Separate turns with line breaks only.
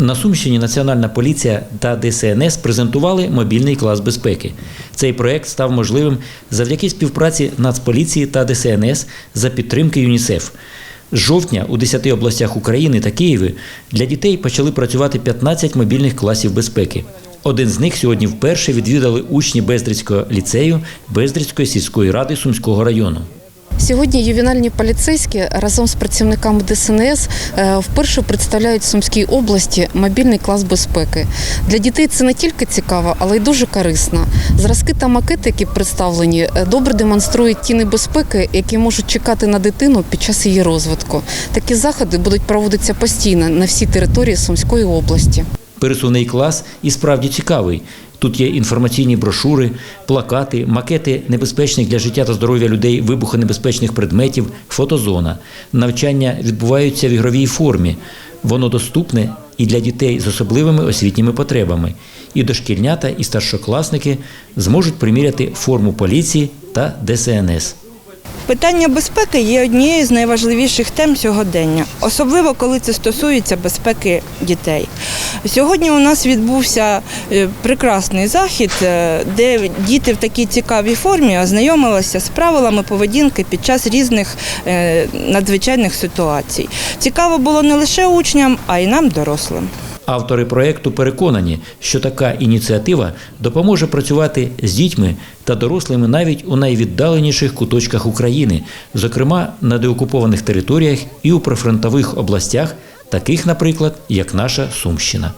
На Сумщині Національна поліція та ДСНС презентували мобільний клас безпеки. Цей проект став можливим завдяки співпраці Нацполіції та ДСНС за підтримки ЮНІСЕФ. З жовтня у 10 областях України та Києві для дітей почали працювати 15 мобільних класів безпеки. Один з них сьогодні вперше відвідали учні Бездрицького ліцею Бездрицької сільської ради Сумського району.
Сьогодні ювенальні поліцейські разом з працівниками ДСНС е, вперше представляють в Сумській області мобільний клас безпеки. Для дітей це не тільки цікаво, але й дуже корисно. Зразки та макети, які представлені, е, добре демонструють ті небезпеки, які можуть чекати на дитину під час її розвитку. Такі заходи будуть проводитися постійно на всій території Сумської області.
Пересувний клас і справді цікавий. Тут є інформаційні брошури, плакати, макети небезпечних для життя та здоров'я людей вибухонебезпечних предметів, фотозона. Навчання відбуваються в ігровій формі. Воно доступне і для дітей з особливими освітніми потребами. І дошкільнята, і старшокласники зможуть приміряти форму поліції та ДСНС.
Питання безпеки є однією з найважливіших тем сьогодення, особливо коли це стосується безпеки дітей. Сьогодні у нас відбувся е, прекрасний захід, е, де діти в такій цікавій формі ознайомилися з правилами поведінки під час різних е, надзвичайних ситуацій. Цікаво було не лише учням, а й нам, дорослим.
Автори проекту переконані, що така ініціатива допоможе працювати з дітьми та дорослими навіть у найвіддаленіших куточках України, зокрема на деокупованих територіях і у прифронтових областях, таких, наприклад, як наша Сумщина.